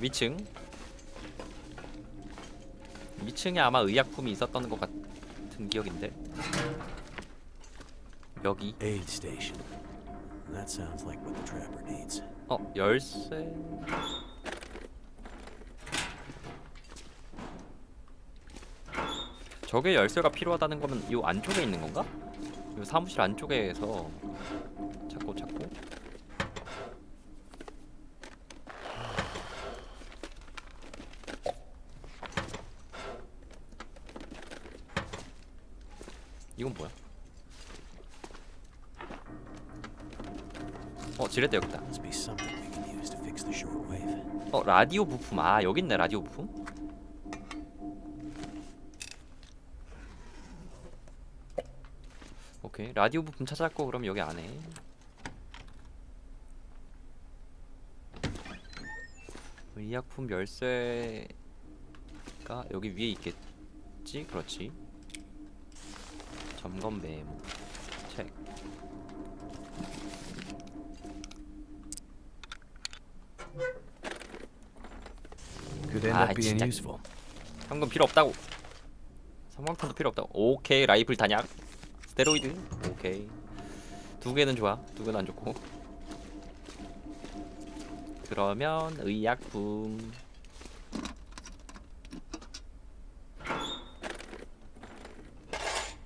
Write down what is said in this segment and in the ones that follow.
위층 위층에 아마 의약품이 있었던 것 같은 기억인데 여기 Aid station. That sounds like what the trapper needs. 어 열쇠 저게 열쇠가 필요하다는 거면 이 안쪽에 있는 건가? 이 사무실 안쪽에서 찾고 찾고 이건 뭐야? 어 지렛대 여기 있다. Must be something we can use to fix the shortwave. 어 라디오 부품. 아 여기 있네 라디오 부품. 오케이 라디오 부품 찾았고 그럼 여기 안에. 의약품 열쇠가 여기 위에 있겠지? 그렇지. 점검 메모. 책 End Ah, up being 진짜. useful. 현금 필요 없다고 성광탄도 필요 없다고 오케이 라이플 단약 스테로이드 오케이 두 개는 좋아 두 개는 안 좋고 그러면 의약품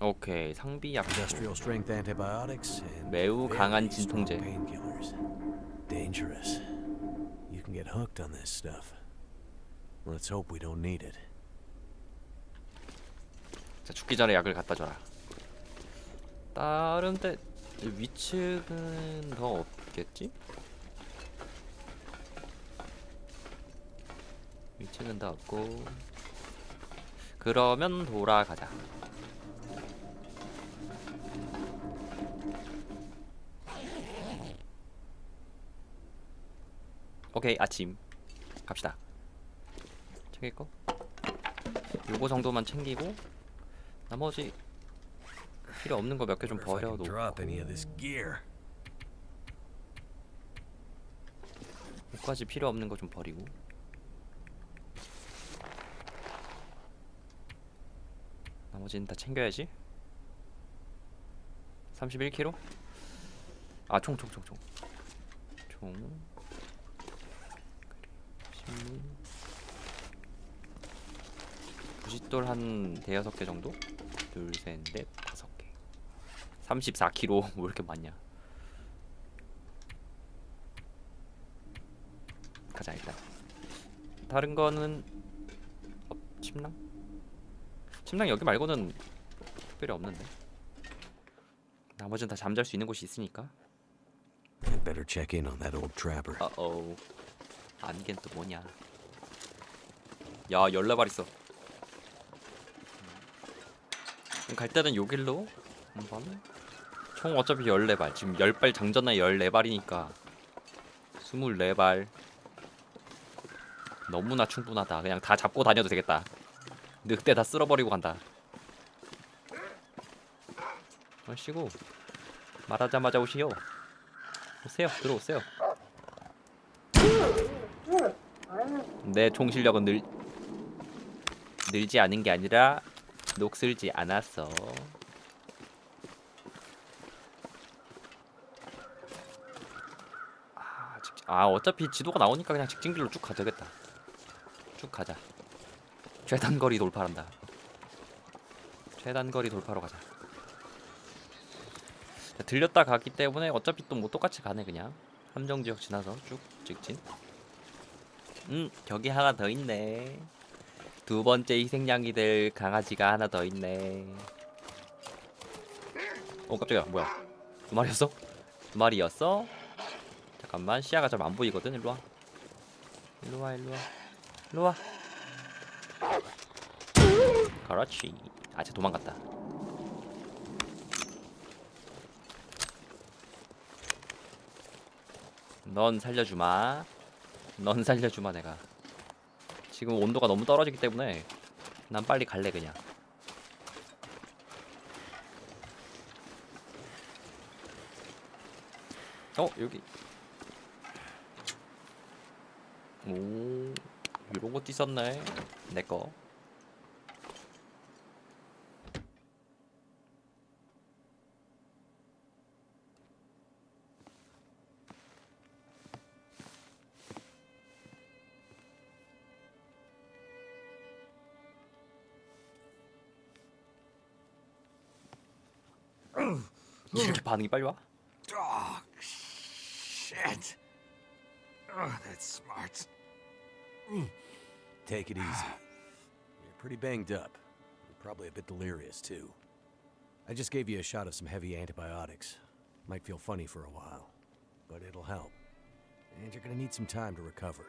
오케이 상비약품 Industrial strength antibiotics and 매우 very 강한 진통제. painkillers. Dangerous. You can get hooked on this stuff. Let's hope we don't need it. 자 죽기 전에 약을 갖다 줘라. 다른 데 위층은 더 없겠지? 위층은 더 없고. 그러면 돌아가자. 오케이 아침. 갑시다 챙길 거 요거 정도만 챙기고 나머지 필요 없는 거 몇 개 좀 버려놓고. 옷까지 필요 없는 거 좀 버리고. 나머지는 다 챙겨야지. 31kg? 아총 총 총총. 총. 신문 부싯돌 한 대여섯 개 정도? 둘, 셋, 넷, 다섯 개. 34kg 뭐 이렇게 많냐? 가자 일단. 다른 거는 어, 침낭? 침낭 여기 말고는 특별히 없는데. 나머지는 다 잠잘 수 있는 곳이 있으니까. I'd better check in on that old trapper. 어어 안개는 또 뭐냐? 야 열네 발 있어 그럼 갈 때는 요 길로 한번. 총 어차피 14발. 지금 10발 장전에 14발이니까 24발. 너무나 충분하다. 그냥 다 잡고 다녀도 되겠다. 늑대 다 쓸어버리고 간다. 마시고 말하자마자 오시오. 오세요. 들어오세요. 내 총 실력은 늘 늘지 않은 게 아니라 녹슬지 않았어. 아, 직- 아 어차피 지도가 나오니까 그냥 직진길로 쭉 가야 되겠다. 쭉 가자. 최단거리 돌파한다. 최단거리 돌파로 가자. 자, 들렸다 가기 때문에 어차피 또 뭐 똑같이 가네 그냥 함정 지역 지나서 쭉 직진. 음 저기 하나 더 있네. 두 번째 희생양이 될 강아지가 하나 더 있네. 어 깜짝이야. 뭐야? 두 마리였어? 두 마리였어? 잠깐만 시야가 좀 안 보이거든. 일로 와. 일로 와 일로 와. 일로 와. 그렇지. 아쟤 도망갔다. 넌 살려주마. 넌 살려주마 내가 지금 온도가 너무 떨어지기 때문에 난 빨리 갈래 그냥. 어 여기. 오 이런 것도 있었네. 내거 반응이 빨리 와? Oh, shit. Oh, that's smart. Take it easy. You're pretty banged up. You're probably a bit delirious, too. I just gave you a shot of some heavy antibiotics. Might feel funny for a while, but it'll help. And you're gonna need some time to recover.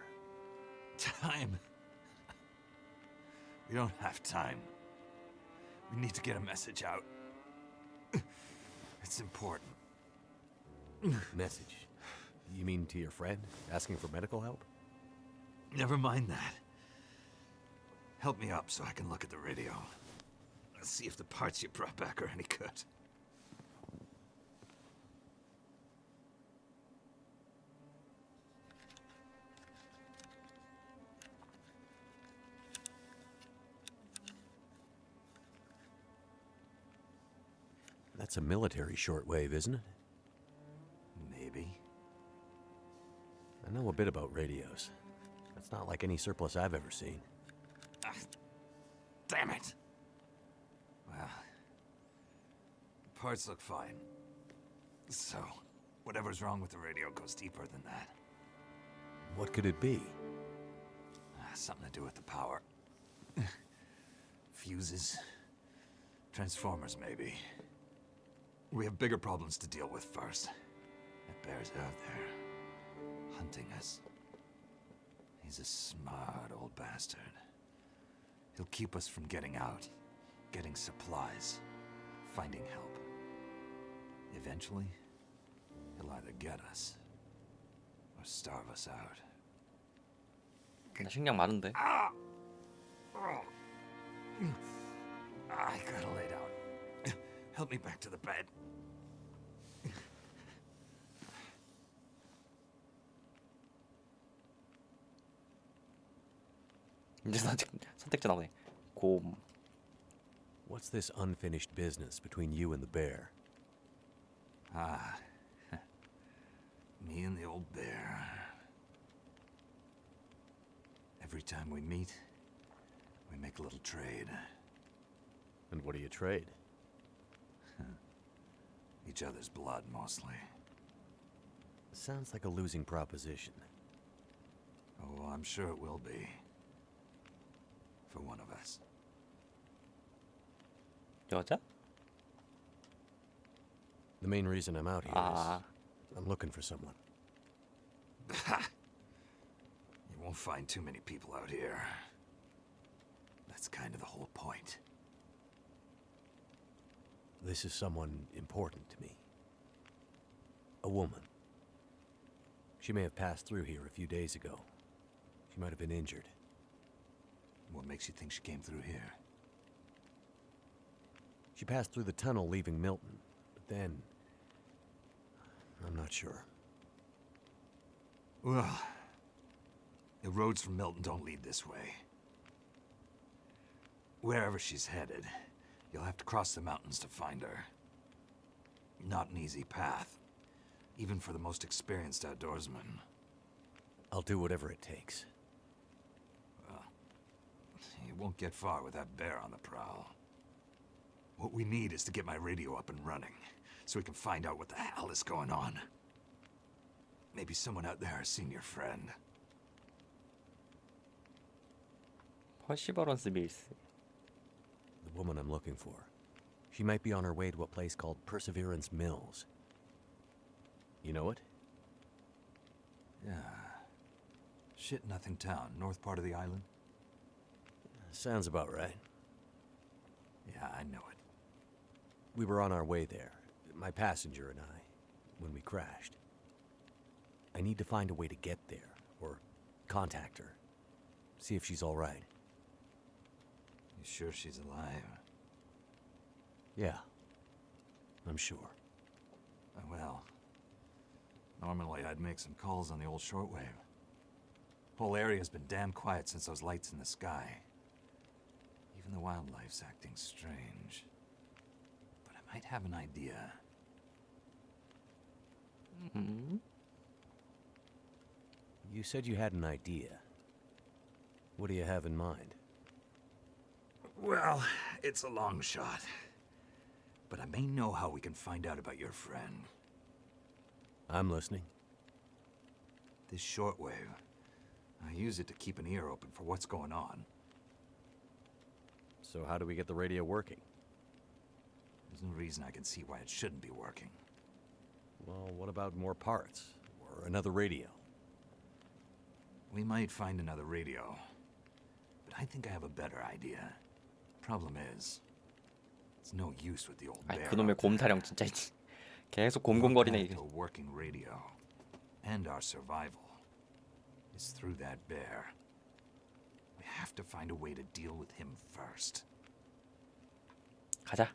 Time. We don't have time. We need to get a message out. It's important. Message. You mean to your friend? Asking for medical help? Never mind that. Help me up so I can look at the radio. Let's see if the parts you brought back are any good. That's a military shortwave, isn't it? Maybe. I know a bit about radios. That's not like any surplus I've ever seen. Ah, damn it! Well, the parts look fine. So, whatever's wrong with the radio goes deeper than that. What could it be? Ah, Something to do with the power. Fuses. Transformers, maybe. We have bigger problems to deal with first. That bear's out there, hunting us. He's a smart old bastard. He'll keep us from getting out, getting supplies, finding help. Eventually, he'll either get us or starve us out. 나 식량 많은데 I gotta lay down. Help me back to the bed. 이제 선택, 선택지 나오네 곰 What's this unfinished business between you and the bear? Ah, me and the old bear. Every time we meet, we make a little trade. And what do you trade? Each other's blood, mostly. Sounds like a losing proposition. Oh, I'm sure it will be. for one of us. 여자? The main reason I'm out here is ah. I'm looking for someone. You won't find too many people out here. That's kind of the whole point. This is someone important to me. A woman. She may have passed through here a few days ago. She might have been injured. What makes you think she came through here? She passed through the tunnel leaving Milton, but then. I'm not sure. Well, the roads from Milton don't lead this way. Wherever she's headed, you'll have to cross the mountains to find her. Not an easy path, even for the most experienced outdoorsman. I'll do whatever it takes You won't get far with that bear on the prowl. What we need is to get my radio up and running, so we can find out what the hell is going on. Maybe someone out there has seen your friend. 퍼시버런스 밀스 The woman I'm looking for. She might be on her way to a place called Perseverance Mills. You know it? Yeah. Shit nothing town, north part of the island. Sounds about right. Yeah, I know it. We were on our way there, my passenger and I, when we crashed. I need to find a way to get there, or contact her. See if she's all right. You sure she's alive? Yeah, I'm sure. Uh, well, normally I'd make some calls on the old shortwave. Whole area's been damn quiet since those lights in the sky. Even the wildlife's acting strange. But I might have an idea. 음? You said you had an idea. What do you have in mind? Well, it's a long shot. But I may know how we can find out about your friend. I'm listening. This shortwave. I use it to keep an ear open for what's going on. So, how do we get the radio working? There's no reason I can see why it shouldn't be working. Well, what about more parts? Or another radio? We might find another radio. But I think I have a better idea. Problem is, it's no use with the old 아이 bear. 그놈의 out there. 곰타령 진짜 계속 Our 곰곰거리네 path 이게. to a working radio and our survival is through that bear. We have to find a way to deal with him first. 가자.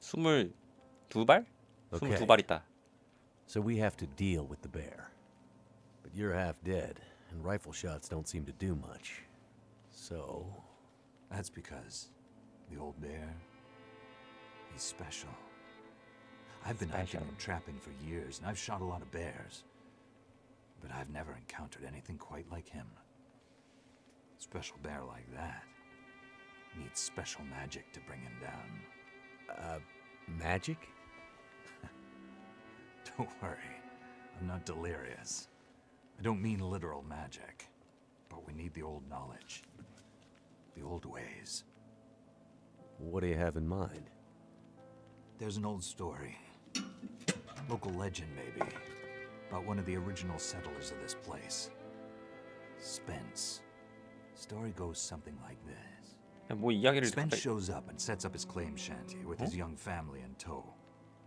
스물 두 발? 스물 Okay. 두발 있다. So, we have to deal with the bear. But you're half dead, and rifle shots don't seem to do much. So, That's because the old bear, he's special. I've been hunting Special. and trapping for years, and I've shot a lot of bears. But I've never encountered anything quite like him. Special bear like that needs special magic to bring him down. Uh, magic? Don't worry, I'm not delirious. I don't mean literal magic, but we need the old knowledge, the old ways. What do you have in mind? There's an old story, local legend maybe, about one of the original settlers of this place. Spence. Story goes something like this. Spence shows up and sets up his claim shanty with his young family in tow.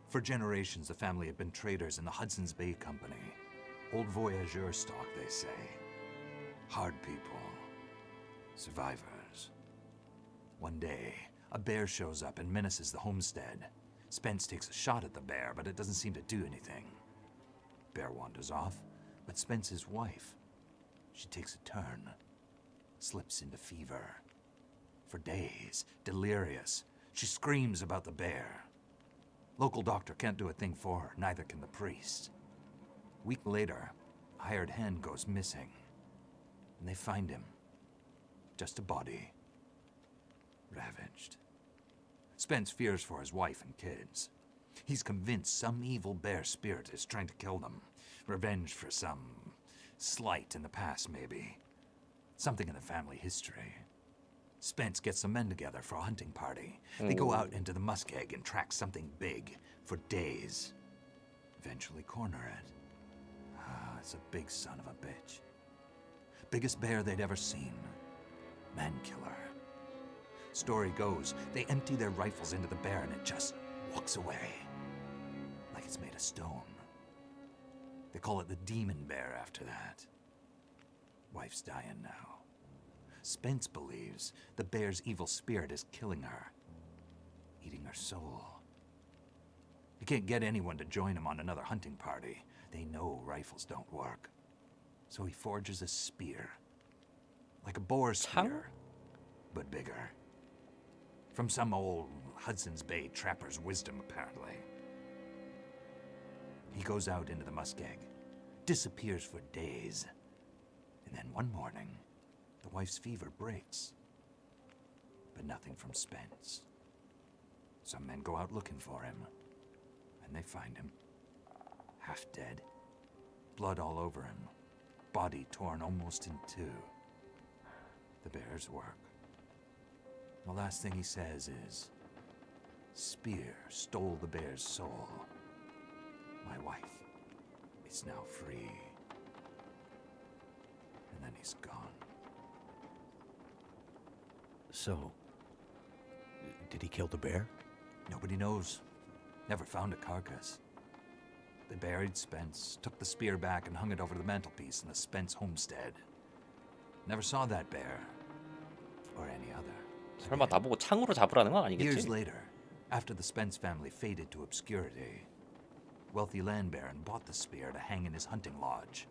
For generations, the family had been traders in the Hudson's Bay Company. Old voyageur stock, they say. Hard people. Survivors. One day, a bear shows up and menaces the homestead. Spence takes a shot at the bear, but it doesn't seem to do anything. Bear wanders off, but Spence's wife, she takes a turn slips into fever. For days, delirious, she screams about the bear. Local doctor can't do a thing for her, neither can the priest. Week later, hired hand goes missing, and they find him. Just a body, ravaged. Spence fears for his wife and kids. He's convinced some evil bear spirit is trying to kill them. Revenge for some slight in the past, maybe. Something in the family history. Spence gets some men together for a hunting party. They go out into the muskeg and track something big for days. Eventually corner it. Ah, it's a big son of a bitch. Biggest bear they'd ever seen. Man killer. Story goes, they empty their rifles into the bear and it just walks away. Like it's made of stone. They call it the demon bear after that. Wife's dying now. Spence believes the bear's evil spirit is killing her, eating her soul. He can't get anyone to join him on another hunting party. They know rifles don't work. So he forges a spear. Like a boar 창? spear, but bigger. From some old Hudson's Bay trapper's wisdom, apparently. He goes out into the muskeg, disappears for days, and then one morning, the wife's fever breaks. But nothing from Spence. Some men go out looking for him, and they find him. Half dead, blood all over him, body torn almost in two. The bear's work. The last thing he says is Spear stole the bear's soul. My wife is now free. And then he's gone. So, did he kill the bear? Nobody knows. Never found a carcass. They buried Spence, took the spear back, and hung it over the mantelpiece in the Spence homestead. Never saw that bear. Or any other. 설마 나보고 창으로 잡으라는 건 Years 아니겠지? later, after the Spence family faded to obscurity, wealthy land baron bought the spear to hang in his hunting lodge.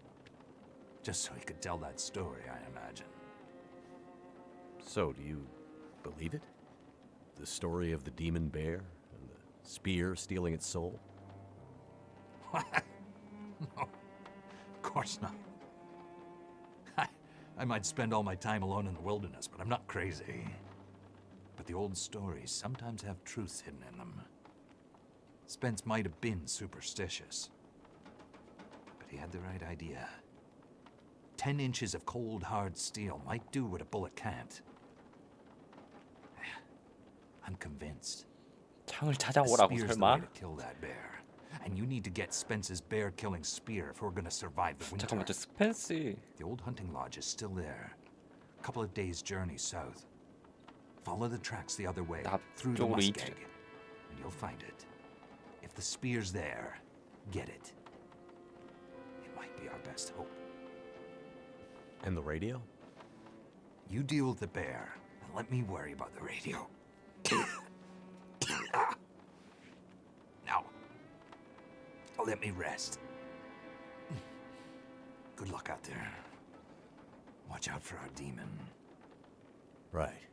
Just so he could tell that story, I imagine. So, do you believe it? The story of the demon bear and the spear stealing its soul? No, of course not. I, I might spend all my time alone in the wilderness, but I'm not crazy. But the old stories sometimes have truths hidden in them. Spence might have been superstitious, but he had the right idea. Ten inches of cold, hard steel might do what a bullet can't. I'm convinced. 창을 A 찾아오라고 spear's the way 설마? to kill that bear. And you need to get Spence's bear-killing spear if we're gonna survive the winter. 잠깐만 저 스펜스 The old hunting lodge is still there. A couple of days' journey south. Follow the tracks the other way, through the 남쪽으로 muskeg, 이틀. and you'll find it. If the spear's there, get it. It might be our best hope. And the radio? You deal with the bear, and let me worry about the radio. Now, let me rest. Good luck out there. Watch out for our demon. Right.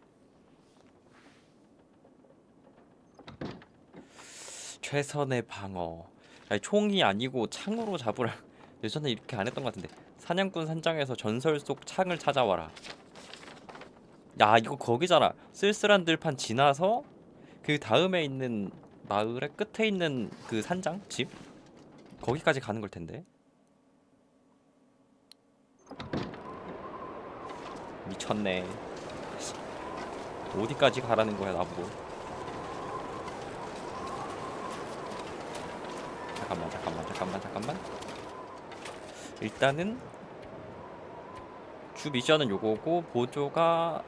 최선의 방어. 아니, 총이 아니고 창으로 잡으라. 예전에 이렇게 안 했던 것 같은데. 사냥꾼 산장에서 전설 속 창을 찾아와라. 야 이거 거기잖아. 쓸쓸한 들판 지나서 그 다음에 있는 마을의 끝에 있는 그 산장 집 거기까지 가는 걸 텐데. 미쳤네. 어디까지 가라는 거야 나보고. 잠깐만 잠깐만 잠깐만 잠깐만 일단은 주 미션은 요거고 보조가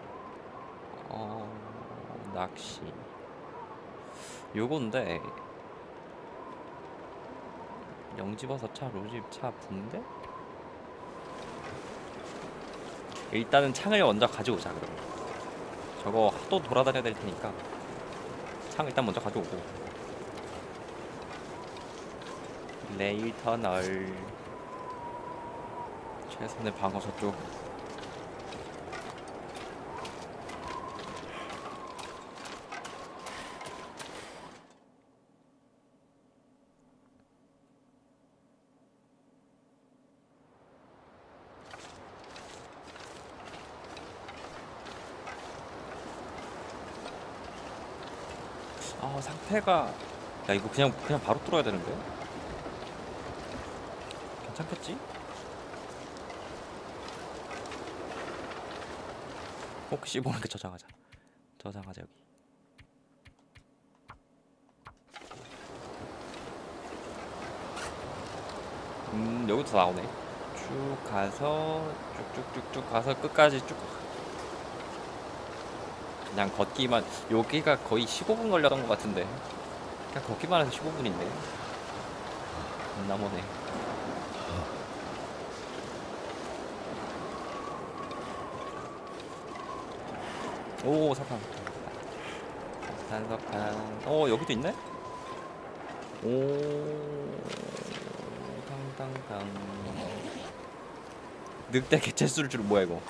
어 낚시. 요건데 영집어서 차 로집 차 붕대 일단은 창을 먼저 가져오자 그러면 저거 또 돌아다녀야 될 테니까. 창 일단 먼저 가져오고. 레일 터널. 최선의 방어 저쪽 아 상태가. 야 이거 그냥 그냥 바로 뚫어야 되는데? 괜찮겠지? 혹시 모르니까 저장하자. 저장하자 여기. 음 여기도 나오네. 쭉 가서 쭉쭉쭉쭉 가서 끝까지 쭉 그냥 걷기만 여기가 거의 15분 걸렸던 것 같은데. 그냥 걷기만 해서 15분인데. 겁나 머네. 오 석탄 석탄 석탄 어 여기도 있네? 오 탕탕탕 늑대 개체 수를 줄 뭐야 이거?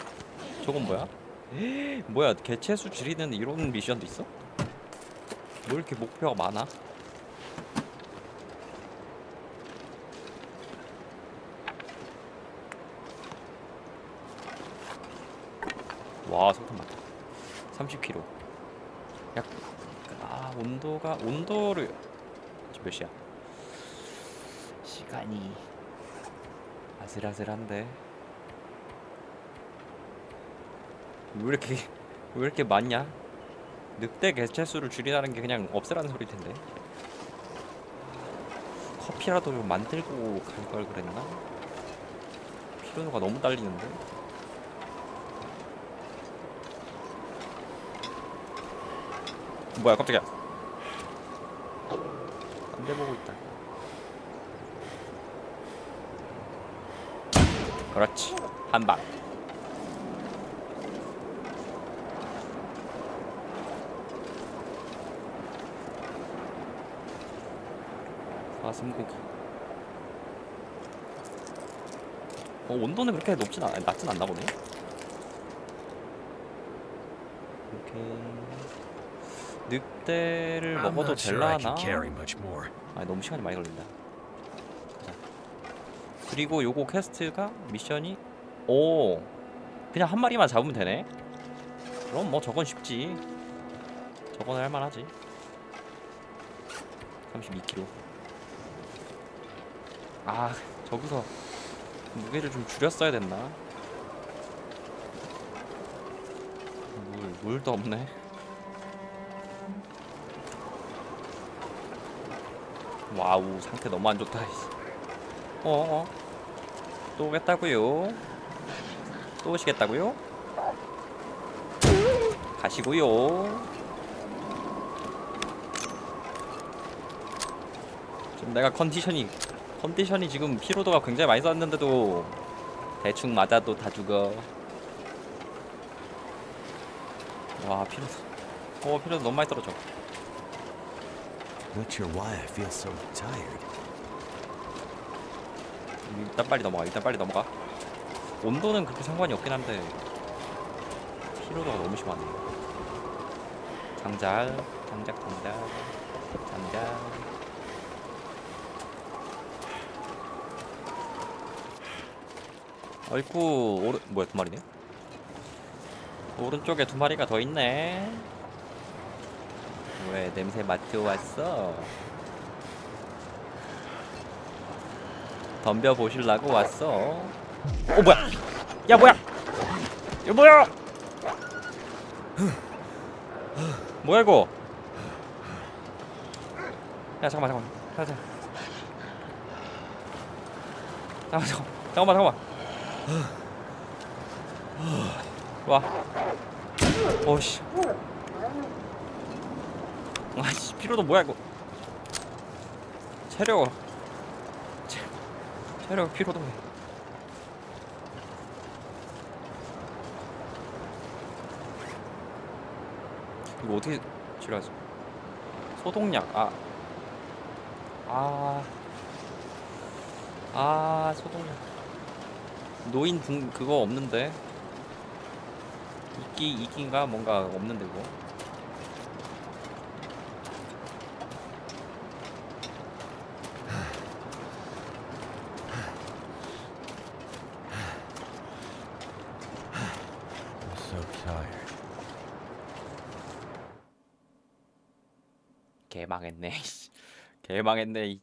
저건 뭐야 뭐야 개체수 줄이는 이런 미션도 있어? 뭐 이렇게 목표가 많아? 와 속도 많다 30km 약아 온도가 온도를 지금 몇 시야? 시간이 아슬아슬한데 왜 이렇게 왜 이렇게 많냐? 늑대 개체수를 줄이라는 게 그냥 없애라는 소리일 텐데. 커피라도 좀 만들고 갈 걸 그랬나? 피로도가 너무 딸리는데? 뭐야 깜짝이야. 딴데 보고 있다. 그렇지. 한 방 사슴고기 어, 온도는 그렇게 높진 않, 낮진 않나 보네. 오케이. 늑대를 먹어도 될라나? 아 너무 시간이 많이 걸린다. 자. 그리고 요거 퀘스트가 미션이 오 그냥 한 마리만 잡으면 되네. 그럼 뭐 저건 쉽지. 저건 할만하지. 32kg. 아 저기서 무게를 좀 줄였어야 됐나? 물 물도 없네. 와우 상태 너무 안 좋다. 이씨. 어, 어. 또 오겠다고요? 또 오시겠다고요? 가시고요. 지금 내가 컨디션이 컨디션이 지금 피로도가 굉장히 많이 쌓였는데도 대충 맞아도 다 죽어. 와 피로도. 어 피로도 너무 많이 떨어져. Not sure why I feel so tired. 일단 빨리 넘어가. 일단 빨리 넘어가. 온도는 그렇게 상관이 없긴 한데 피로도가 너무 심하네. 장작, 장작, 장작, 장 작. 어이쿠 오른 뭐야 두 마리네? 오른쪽에 두 마리가 더 있네. 왜 냄새 맡겨 왔어? 덤벼 보실라고 왔어. 어 뭐야? 야 뭐야? 이거 뭐야? 뭐야 이거? 야 잠깐만 잠깐만 잠깐만 잠깐만 잠깐만 잠깐만 와 오씨 아씨 피로도 뭐야 이거 체력 체, 체력 피로도 이거 어떻게 치료하지? 소독약 아. 아. 아, 소독약. 노인 분 그거 없는데. 이끼 이끼인가 뭔가 없는데 그거. I'm so tired. 개망했네. 씨. 개망했네. 이